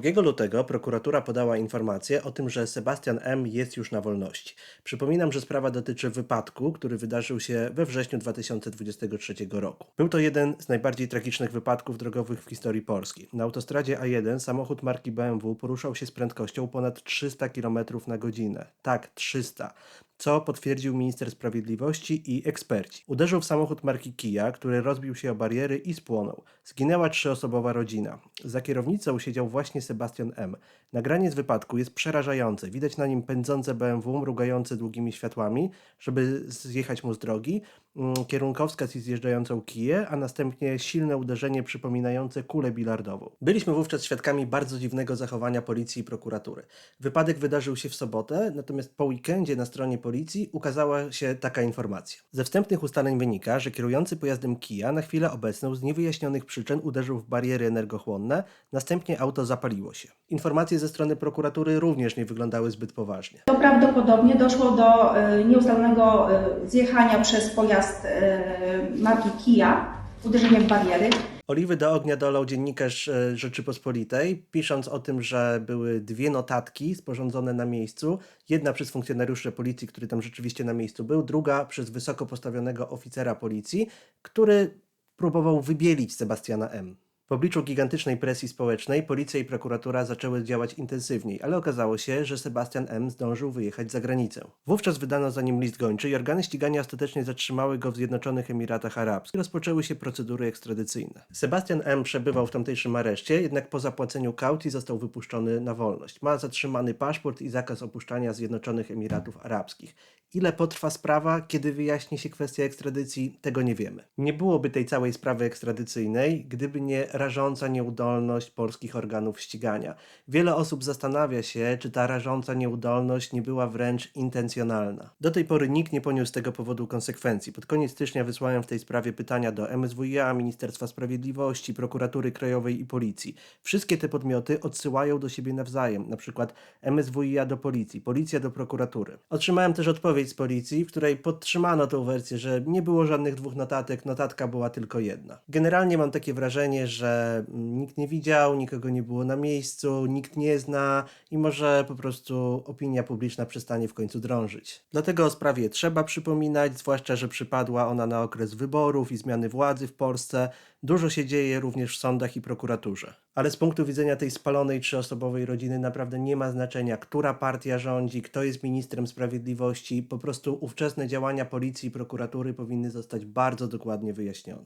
2 lutego prokuratura podała informację o tym, że Sebastian M. jest już na wolności. Przypominam, że sprawa dotyczy wypadku, który wydarzył się we wrześniu 2023 roku. Był to jeden z najbardziej tragicznych wypadków drogowych w historii Polski. Na autostradzie A1 samochód marki BMW poruszał się z prędkością ponad 300 km na godzinę. Tak, 300 co potwierdził minister sprawiedliwości i eksperci. Uderzył w samochód marki Kia, który rozbił się o bariery i spłonął. Zginęła trzyosobowa rodzina. Za kierownicą siedział właśnie Sebastian M. Nagranie z wypadku jest przerażające. Widać na nim pędzące BMW, mrugające długimi światłami, żeby zjechać mu z drogi, mm, kierunkowskaz i zjeżdżającą Kiję, a następnie silne uderzenie przypominające kulę bilardową. Byliśmy wówczas świadkami bardzo dziwnego zachowania policji i prokuratury. Wypadek wydarzył się w sobotę, natomiast po weekendzie na stronie policji ukazała się taka informacja. Ze wstępnych ustaleń wynika, że kierujący pojazdem Kia na chwilę obecną z niewyjaśnionych przyczyn uderzył w bariery energochłonne, następnie auto zapaliło się. Informacje ze strony prokuratury również nie wyglądały zbyt poważnie. To prawdopodobnie doszło do e, nieustalonego e, zjechania przez pojazd e, marki Kia, uderzenia w bariery. Oliwy do ognia dolał dziennikarz e, Rzeczypospolitej, pisząc o tym, że były dwie notatki sporządzone na miejscu. Jedna przez funkcjonariuszy policji, który tam rzeczywiście na miejscu był, druga przez wysoko postawionego oficera policji, który próbował wybielić Sebastiana M. W obliczu gigantycznej presji społecznej policja i prokuratura zaczęły działać intensywniej, ale okazało się, że Sebastian M. zdążył wyjechać za granicę. Wówczas wydano za nim list gończy i organy ścigania ostatecznie zatrzymały go w Zjednoczonych Emiratach Arabskich. Rozpoczęły się procedury ekstradycyjne. Sebastian M. przebywał w tamtejszym areszcie, jednak po zapłaceniu kaucji został wypuszczony na wolność. Ma zatrzymany paszport i zakaz opuszczania Zjednoczonych Emiratów Arabskich. Ile potrwa sprawa, kiedy wyjaśni się kwestia ekstradycji, tego nie wiemy. Nie byłoby tej całej sprawy ekstradycyjnej, gdyby nie rażąca nieudolność polskich organów ścigania. Wiele osób zastanawia się, czy ta rażąca nieudolność nie była wręcz intencjonalna. Do tej pory nikt nie poniósł z tego powodu konsekwencji. Pod koniec stycznia wysłałem w tej sprawie pytania do MSWiA, Ministerstwa Sprawiedliwości, Prokuratury Krajowej i Policji. Wszystkie te podmioty odsyłają do siebie nawzajem, na przykład MSWiA do policji, policja do prokuratury. Otrzymałem też odpowiedź z policji, w której podtrzymano tą wersję, że nie było żadnych dwóch notatek, notatka była tylko jedna. Generalnie mam takie wrażenie, że nikt nie widział, nikogo nie było na miejscu, nikt nie zna i może po prostu opinia publiczna przestanie w końcu drążyć. Dlatego o sprawie trzeba przypominać, zwłaszcza, że przypadła ona na okres wyborów i zmiany władzy w Polsce. Dużo się dzieje również w sądach i prokuraturze. Ale z punktu widzenia tej spalonej trzyosobowej rodziny naprawdę nie ma znaczenia, która partia rządzi, kto jest ministrem sprawiedliwości. Po prostu ówczesne działania policji i prokuratury powinny zostać bardzo dokładnie wyjaśnione.